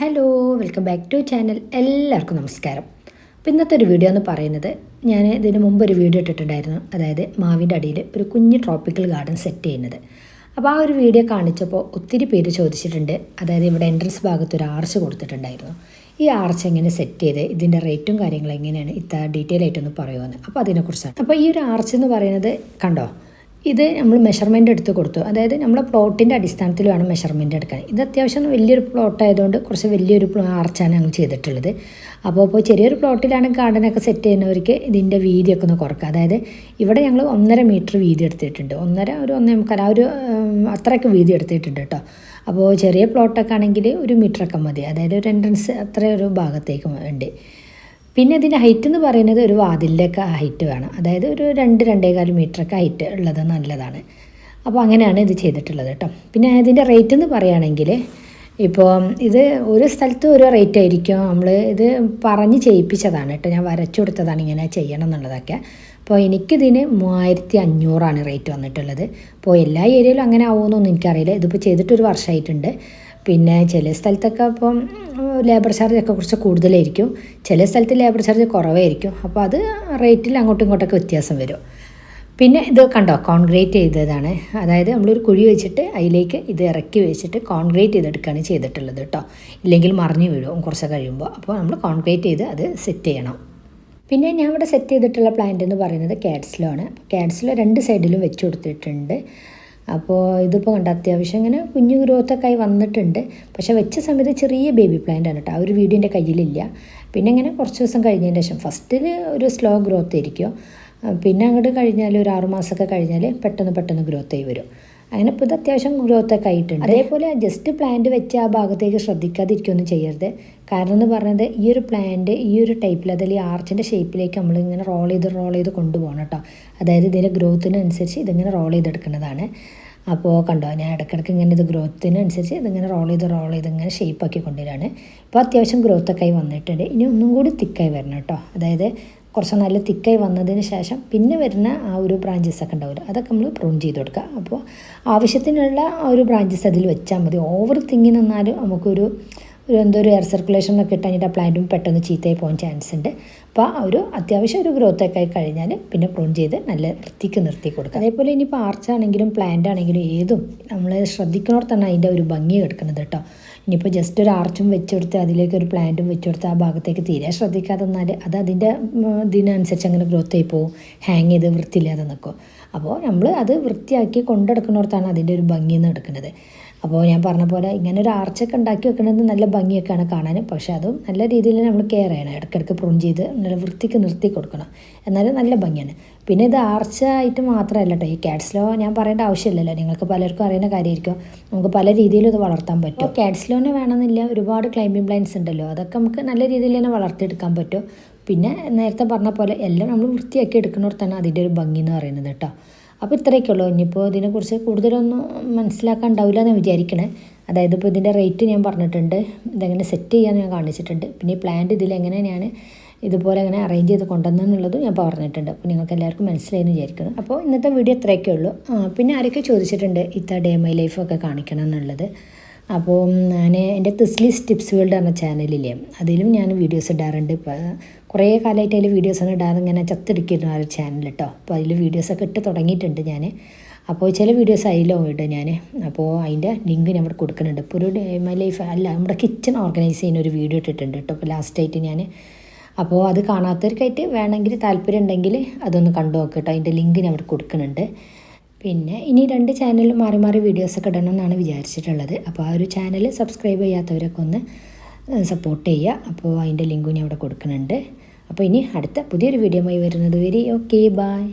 Hello welcome back to channel എല്ലാവർക്കും നമസ്കാരം. അപ്പോൾ ഇന്നത്തെ ഒരു വീഡിയോ എന്ന് പറയുന്നത് ഞാൻ ഇതിന് മുമ്പ് ഒരു വീഡിയോ ഇട്ടിട്ടുണ്ടായിരുന്നു. അതായത് മാവിന്റെ അടിയിൽ ഒരു കുഞ്ഞ് ട്രോപ്പിക്കൽ ഗാർഡൻ സെറ്റ് ചെയ്യുന്നത്. അപ്പോൾ ആ ഒരു വീഡിയോ കാണിച്ചപ്പോൾ ഒത്തിരി പേര് ചോദിച്ചിട്ടുണ്ട്. അതായത് ഇവിടെ എൻട്രൻസ് ഭാഗത്ത് ഒരു ആർച്ച് കൊടുത്തിട്ടുണ്ടായിരുന്നു. ഈ ആർച്ച് എങ്ങനെ സെറ്റ് ചെയ്ത് ഇതിന്റെ റേറ്റും കാര്യങ്ങളും എങ്ങനെയാണ്? ഇത്ര ഡീറ്റെയിൽ ആയിട്ടൊന്ന് പറയുമെന്ന് അപ്പോൾ അതിനെക്കുറിച്ചാണ്. അപ്പോൾ ഈ ഒരു ആർച്ച് എന്ന് പറയുന്നത് കണ്ടോ? ഇത് നമ്മൾ മെഷർമെന്റ് എടുത്ത് കൊടുത്തു. അതായത് നമ്മുടെ പ്ലോട്ടിന്റെ അടിസ്ഥാനത്തിൽ വേണം മെഷർമെന്റ് എടുക്കാൻ. ഇത് അത്യാവശ്യം വലിയൊരു പ്ലോട്ട് ആയതുകൊണ്ട് കുറച്ച് വലിയൊരു ആർച്ചാണ് ഞങ്ങൾ ചെയ്തിട്ടുള്ളത്. അപ്പോൾ ഇപ്പോൾ ചെറിയൊരു പ്ലോട്ടിലാണ് ഗാർഡനൊക്കെ സെറ്റ് ചെയ്യുന്നവർക്ക് ഇതിന്റെ വീതിയൊക്കെ ഒന്ന് കുറക്കുക. അതായത് ഇവിടെ ഞങ്ങൾ ഒന്നര മീറ്റർ വീതി എടുത്തിട്ടുണ്ട്. ഒന്നര ഒരു ഒന്നേ മുക്കാൽ ആ ഒരു അത്രയ്ക്ക് വീതി എടുത്തിട്ടുണ്ട് കേട്ടോ. അപ്പോൾ ചെറിയ പ്ലോട്ടൊക്കെ ആണെങ്കിൽ ഒരു മീറ്ററൊക്കെ മതി. അതായത് ഒരു എൻട്രൻസ് അത്ര ഒരു ഭാഗത്തേക്ക് ഉണ്ട്. പിന്നെ ഇതിന്റെ ഹൈറ്റ് എന്ന് പറയുന്നത് ഒരു വാതിലിന്റെയൊക്കെ ഹൈറ്റ് വേണം. അതായത് ഒരു രണ്ട് രണ്ടേകാൽ മീറ്ററൊക്കെ ഹൈറ്റ് ഉള്ളത് നല്ലതാണ്. അപ്പോൾ അങ്ങനെയാണ് ഇത് ചെയ്തിട്ടുള്ളത് കേട്ടോ. പിന്നെ ഇതിന്റെ റേറ്റ് എന്ന് പറയുകയാണെങ്കിൽ ഇപ്പോൾ ഇത് ഒരു സ്ഥലത്ത് ഒരു റേറ്റ് ആയിരിക്കും. നമ്മൾ ഇത് പറഞ്ഞ് ചെയ്യിപ്പിച്ചതാണ് കേട്ടോ. ഞാൻ വരച്ചു കൊടുത്തതാണ് ഇങ്ങനെ ചെയ്യണം എന്നുള്ളതൊക്കെ. അപ്പോൾ എനിക്കിതിന് മൂവായിരത്തി അഞ്ഞൂറാണ് റേറ്റ് വന്നിട്ടുള്ളത്. അപ്പോൾ എല്ലാ ഏരിയയിലും അങ്ങനെ ആവുമെന്നൊന്നും എനിക്കറിയില്ല. ഇതിപ്പോൾ ചെയ്തിട്ടൊരു വർഷമായിട്ടുണ്ട്. പിന്നെ ചില സ്ഥലത്തൊക്കെ ഇപ്പം ലേബർ ചാർജ് ഒക്കെ കുറച്ച് കൂടുതലായിരിക്കും. ചില സ്ഥലത്ത് ലേബർ ചാർജ് കുറവായിരിക്കും. അപ്പോൾ അത് റേറ്റിൽ അങ്ങോട്ടും ഇങ്ങോട്ടൊക്കെ വ്യത്യാസം വരും. പിന്നെ ഇത് കണ്ടോ? കോൺക്രീറ്റ് ചെയ്തതാണ്. അതായത് നമ്മളൊരു കുഴി വെച്ചിട്ട് അതിലേക്ക് ഇത് ഇറക്കി വെച്ചിട്ട് കോൺക്രീറ്റ് ചെയ്തെടുക്കുകയാണ് ചെയ്തിട്ടുള്ളത് കേട്ടോ. ഇല്ലെങ്കിൽ മറിഞ്ഞു വീഴും കുറച്ച് കഴിയുമ്പോൾ. അപ്പോൾ നമ്മൾ കോൺക്രീറ്റ് ചെയ്ത് അത് സെറ്റ് ചെയ്യണം. പിന്നെ ഞാൻ ഇവിടെ സെറ്റ് ചെയ്തിട്ടുള്ള പ്ലാന്റ് എന്ന് പറയുന്നത് കാറ്റ്സിലോ ആണ്. കാറ്റ്സിലോ രണ്ട് സൈഡിലും വെച്ച് കൊടുത്തിട്ടുണ്ട്. അപ്പോൾ ഇതിപ്പോൾ കണ്ട അത്യാവശ്യം ഇങ്ങനെ കുഞ്ഞു ഗ്രോത്തൊക്കെ ആയി വന്നിട്ടുണ്ട്. പക്ഷേ വെച്ച സമയത്ത് ചെറിയ ബേബി പ്ലാന്റ് ആണ് കേട്ടോ ആ ഒരു വീഡിയോ എന്റെ കയ്യിലില്ല. പിന്നെ ഇങ്ങനെ കുറച്ച് ദിവസം കഴിഞ്ഞതിന് ശേഷം ഫസ്റ്റിൽ ഒരു സ്ലോ ഗ്രോത്ത് ആയിരിക്കും. പിന്നെ അങ്ങോട്ട് കഴിഞ്ഞാൽ ഒരു ആറുമാസമൊക്കെ കഴിഞ്ഞാൽ പെട്ടെന്ന് പെട്ടെന്ന് ഗ്രോത്ത് ആയി വരും. അങ്ങനെ ഇപ്പോൾ ഇത് അത്യാവശ്യം ഗ്രോത്ത് ഒക്കെ ആയിട്ടുണ്ട്. അതേപോലെ ജസ്റ്റ് പ്ലാന്റ് വെച്ച് ആ ഭാഗത്തേക്ക് ശ്രദ്ധിക്കാതിരിക്കുകയൊന്നും ചെയ്യരുത്. കാരണം എന്ന് പറഞ്ഞത് ഈ ഒരു പ്ലാന്റ് ഈ ഒരു ടൈപ്പിൽ ഈ ആർച്ചിന്റെ ഷേപ്പിലേക്ക് നമ്മൾ ഇങ്ങനെ റോൾ ചെയ്ത് റോൾ ചെയ്ത് കൊണ്ടുപോകണം കേട്ടോ അതായത് ഇതിന്റെ ഗ്രോത്തിനനുസരിച്ച് ഇതിങ്ങനെ റോൾ ചെയ്തെടുക്കുന്നതാണ്. അപ്പോൾ കണ്ടോ ഞാൻ ഇടയ്ക്കിടയ്ക്ക് ഇങ്ങനെ ഇത് ഗ്രോത്തിനനുസരിച്ച് ഇതിങ്ങനെ റോൾ ചെയ്ത് റോൾ ചെയ്ത് ഇങ്ങനെ ഷേപ്പാക്കി കൊണ്ടുവരികയാണ് ഇപ്പോൾ അത്യാവശ്യം ഗ്രോത്തൊക്കെ ആയി വന്നിട്ടുണ്ട്. ഇനി ഒന്നും കൂടി തിക്കായി വരണം കേട്ടോ അതായത് കുറച്ച് നല്ല തിക്കായി വന്നതിന് ശേഷം പിന്നെ വരുന്ന ആ ഒരു ബ്രാഞ്ചസ് ഒക്കെ ഉണ്ടാവില്ല. അതൊക്കെ നമ്മൾ പ്രൂൺ ചെയ്ത് കൊടുക്കുക. അപ്പോൾ ആവശ്യത്തിനുള്ള ആ ഒരു ബ്രാഞ്ചസ് അതിൽ വെച്ചാൽ മതി. ഓവർ തിങ്ങി നിന്നാലും നമുക്കൊരു ഒരു എന്തോ ഒരു എയർ സർക്കുലേഷൻ ഒക്കെ കിട്ടാഞ്ഞിട്ട് ആ പ്ലാന്റും പെട്ടെന്ന് ചീത്തയായി പോകാൻ ചാൻസ് ഉണ്ട്. അപ്പോൾ ഒരു അത്യാവശ്യം ഒരു ഗ്രോത്ത് ഒക്കെ ആയി കഴിഞ്ഞാൽ പിന്നെ പ്രൂൺ ചെയ്ത് നല്ല വൃത്തിക്ക് നിർത്തി കൊടുക്കുക. അതേപോലെ ഇനിയിപ്പോൾ ആർച്ചാണെങ്കിലും പ്ലാന്റ് ആണെങ്കിലും ഏതും നമ്മൾ ശ്രദ്ധിക്കണോടത്താണ് അതിന്റെ ഒരു ഭംഗി കിടക്കുന്നത് കേട്ടോ. ഇനിയിപ്പോൾ ജസ്റ്റ് ഒരു ആർച്ചും വെച്ചെടുത്ത് അതിലേക്ക് ഒരു പ്ലാന്റും വെച്ചെടുത്ത് ആ ഭാഗത്തേക്ക് തീരെ ശ്രദ്ധിക്കാതെ നിന്നാൽ അത് അതിന്റെ ഇതിനനുസരിച്ച് അങ്ങനെ ഗ്രോത്ത് ആയി പോകും ഹാങ് ചെയ്ത് വൃത്തിയില്ലാതെ നിൽക്കും അപ്പോൾ നമ്മൾ അത് വൃത്തിയാക്കി കൊണ്ടെടുക്കുന്നിടത്താണ് അതിന്റെ ഒരു ഭംഗി എന്ന് എടുക്കുന്നത്. അപ്പോൾ ഞാൻ പറഞ്ഞ പോലെ ഇങ്ങനെ ഒരു ആർച്ചൊക്കെ ഉണ്ടാക്കി വെക്കുന്നത് നല്ല ഭംഗിയൊക്കെയാണ് കാണാൻ പക്ഷേ അതും നല്ല രീതിയിൽ നമ്മൾ കെയർ ചെയ്യണം. ഇടയ്ക്കിടയ്ക്ക് പ്രൂൺ ചെയ്ത് നല്ല വൃത്തിക്ക് നിർത്തി കൊടുക്കണം. എന്നാലും നല്ല ഭംഗിയാണ്. പിന്നെ ഇത് ആർച്ച ആയിട്ട് മാത്രമല്ല കേട്ടോ. ഈ കാറ്റ്സ്ലോ ഞാൻ പറയേണ്ട ആവശ്യമില്ലല്ലോ. നിങ്ങൾക്ക് പലർക്കും അറിയുന്ന കാര്യമായിരിക്കും. നമുക്ക് പല രീതിയിലും ഇത് വളർത്താൻ പറ്റും. കാറ്റ്സ്ലോനെ വേണമെന്നില്ല ഒരുപാട് ക്ലൈമ്പിംഗ് പ്ലാന്റ്സ് ഉണ്ടല്ലോ. അതൊക്കെ നമുക്ക് നല്ല രീതിയിൽ തന്നെ വളർത്തിയെടുക്കാൻ പറ്റും. പിന്നെ നേരത്തെ പറഞ്ഞ പോലെ എല്ലാം നമ്മൾ വൃത്തിയാക്കി എടുക്കുന്നിടത്താണ് അതിന്റെ ഒരു ഭംഗി എന്ന് പറയുന്നത് കേട്ടോ. അപ്പോൾ ഇത്രയൊക്കെ ഉള്ളൂ ഇനിയിപ്പോൾ ഇതിനെക്കുറിച്ച് കൂടുതലൊന്നും മനസ്സിലാക്കാൻ ഉണ്ടാവില്ല എന്ന് വിചാരിക്കണേ. അതായത് ഇപ്പോൾ ഇതിന്റെ റേറ്റ് ഞാൻ പറഞ്ഞിട്ടുണ്ട്. ഇതെങ്ങനെ സെറ്റ് ചെയ്യാമെന്ന് ഞാൻ കാണിച്ചിട്ടുണ്ട്. പിന്നെ ഈ പ്ലാന്റ് ഇതിലെങ്ങനെ ഞാൻ ഇതുപോലെ അങ്ങനെ അറേഞ്ച് ചെയ്ത് കൊണ്ടുവന്നെന്നുള്ളതും ഞാൻ പറഞ്ഞിട്ടുണ്ട്. അപ്പോൾ നിങ്ങൾക്ക് എല്ലാവർക്കും മനസ്സിലായെന്ന് വിചാരിക്കുന്നു. അപ്പോൾ ഇന്നത്തെ വീഡിയോ ഇത്രയൊക്കെ ഉള്ളൂ പിന്നെ ആരൊക്കെ ചോദിച്ചിട്ടുണ്ട് ഇത്ത ഡേ മൈ ലൈഫൊക്കെ കാണിക്കണം എന്നുള്ളത്? അപ്പോൾ ഞാൻ എന്റെ തിസ്ലിസ് ടിപ്സ് വേൾഡ് എന്ന ചാനലില്ലേ അതിലും ഞാൻ വീഡിയോസ് ഇടാറുണ്ട്. ഇപ്പോൾ കുറേ കാലമായിട്ട് അതിൽ വീഡിയോസൊന്നും ഇടാതെ ഇങ്ങനെ ചത്തെടുക്കിയിരുന്നു ആ ഒരു ചാനൽ കേട്ടോ അപ്പോൾ അതിൽ വീഡിയോസൊക്കെ ഇട്ട് തുടങ്ങിയിട്ടുണ്ട് ഞാൻ അപ്പോൾ ചില വീഡിയോസ് അതിലോ ഇടും ഞാൻ അപ്പോൾ അതിന്റെ ലിങ്ക് ഞാൻ ഇവിടെ കൊടുക്കുന്നുണ്ട്. ഇപ്പോൾ ഒരു മൈ ലൈഫ് അല്ല നമ്മുടെ കിച്ചൺ ഓർഗനൈസ് ചെയ്യുന്ന ഒരു വീഡിയോ ഇട്ടിട്ടുണ്ട് കേട്ടോ ഇപ്പോൾ ലാസ്റ്റായിട്ട് ഞാൻ അപ്പോൾ അത് കാണാത്തവർക്കായിട്ട് വേണമെങ്കിൽ താല്പര്യം ഉണ്ടെങ്കിൽ അതൊന്ന് കണ്ടു നോക്കുക കേട്ടോ അതിന്റെ ലിങ്ക് ഞാൻ ഇവിടെ കൊടുക്കുന്നുണ്ട്. പിന്നെ ഇനി രണ്ട് ചാനലിൽ മാറി മാറി വീഡിയോസൊക്കെ ഇടണം എന്നാണ് വിചാരിച്ചിട്ടുള്ളത്. അപ്പോൾ ആ ഒരു ചാനൽ സബ്സ്ക്രൈബ് ചെയ്യാത്തവരൊക്കെ ഒന്ന് സപ്പോർട്ട് ചെയ്യുക. അപ്പോൾ അതിന്റെ ലിങ്കും ഞാൻ ഇവിടെ കൊടുക്കുന്നുണ്ട്. അപ്പോൾ ഇനി അടുത്ത പുതിയൊരു വീഡിയോയുമായി വരുന്നത് വരെ. Okay bye